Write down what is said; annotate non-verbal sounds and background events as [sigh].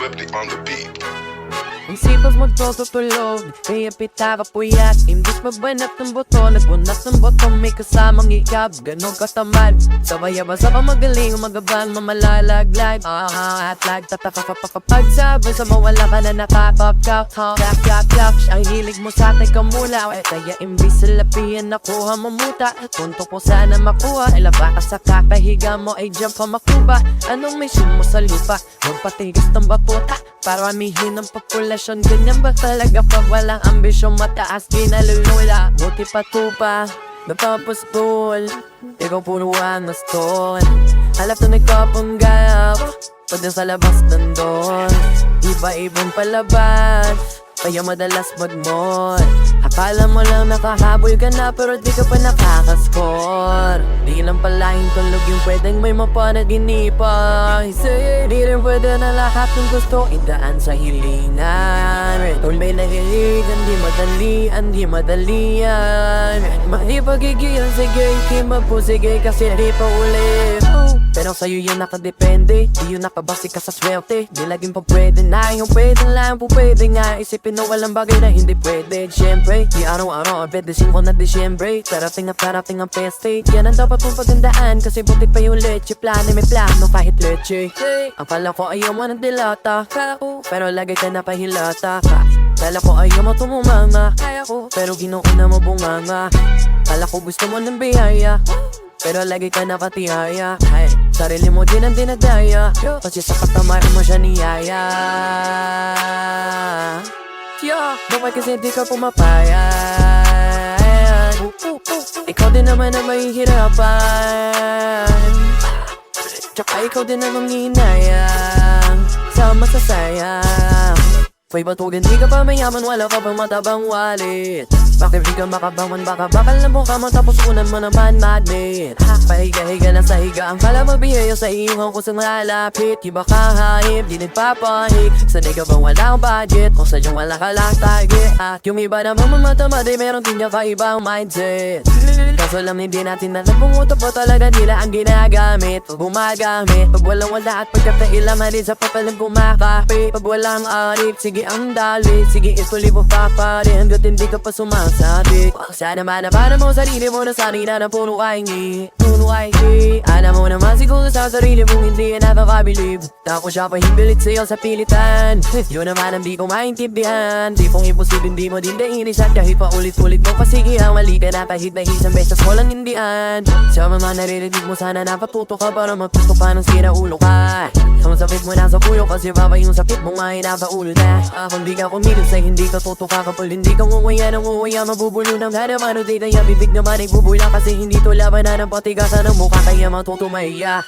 Swifty on the beat. Ang sipag magtutulog Kaya pitaka puyat Imbis magbanat ng buto Nagbunas ng buto May kasamang ikab. Ganon katamad Sabay-aba sa pamagaling Umagabang mamalalaglag. Ah, at lag Tatapapapapagsabi Sa mawala ka na nakapapkap Kap, kap, kap Ang hilig mo sa atin kamula Eh, Kaya imbis sa lapihan Nakuha mo muta. Tunto ko sana makuha Ay laba ka sa kakahiga mo Ay jump pa makuba. Anong mission mo sa lupa Magpatigas ng batuta Para amihin ang populasyon Ganyan ba talaga pag walang ambisyon? Mataas kinalulula Buti pa tupa Natapos pool Ikaw puro ang stone Halap na nagkapanggap Pwede sa labas nandun Iba-ibang palabas Kaya madalas mag-mall Akala mo lang nakahabol ka na Pero di ka pa nakakascore Di lang pala yung tulog yung pwedeng may mapanaginipan Say, di rin pwede na lahat ng gusto Idaan sa hilingan. Kung may nahiligan, di madalian, di madalian. Mahipagigil, sige, kima po, sige Kasi di pa uli pero sa'yo yun nakadepende. Di yun nakabase ka sa swerte. Di laging pa pwede na Yung pwede lang po pwede nga. Isipin na walang bagay na hindi pwede. Siyempre, di araw-araw ang 25 na Disyembre Darating na parating ang peste. Yan ang dapat mong pagandaan Kasi butik pa yung leche. Plano may plano kahit leche. Ang pala ko ayaw mo ng dilata. Pero lagi ka na pahilata. Ka Kala ko ayaw mo tumumanga. Kaya ko, pero ginuuna mo bunganga. Kala ko gusto mo ng biyaya pero lagi ka napatihaya Ay, Sarili mo din ang dinadaya. Kasi sa katamay mo siya niyaya. Yeah, bakit kasi di ka pumapayag. Ikaw din naman ang mahihirapan. Tsaka ikaw din ang manghinayang Sa masasayang. Fay batugin, di ka pa mayaman, wala ka pang matabang wallet Bakit di ka makabangon, baka bakal na mukha mo Tapos unan mo naman madmit pahiga-higa lang sa higa. Ang kala mabihayo sa iyong kusang lalapit. Di ba kahayip, di nagpapahig Sanay ka bang wala kang budget? Kung sadyang wala ka lang target. At yung iba naman mamatama, di meron din niya kaibang mindset. Kaso lang hindi natin alam kung uto po talaga nila ang ginagamit. Pag gumagamit, pag walang wala at pagkatailam Halin sa papalang kumakapit Pag walang arip, sige ang dali. Sige ituloy mo pa pa rin. Hindi ka pa sumasabi Wag sana man na para mo sarili mo na sanina na puno ay ngi. Puno ay ngi. Alam mo naman siguro sa sarili mong hindi yan nakakabilib. Tako siya pa himbilit sa'yo sa pilitan. [laughs] Yun naman ang di ko maintindihan. Di kong imposible hindi mo din dahinis At kahit pa ulit-ulit mo pasigihang Mali ka na. Kahit na isang beses mo lang hindian Sa mga naririnig mo sana napatuto ka Para magtuto pa ng sira ulo ka. Ang sakit mo nasa puyo kasi baba yung sakit mo nga inapaulo na. Ah, kung di ka kumilos ay hindi ka tutuka Hindi ka nguwaya ng nguwaya mabubulo ng harapan O di na bibig naman ay bubula. Kasi hindi to labanan ng patigasan ng mukha Kaya matutumaya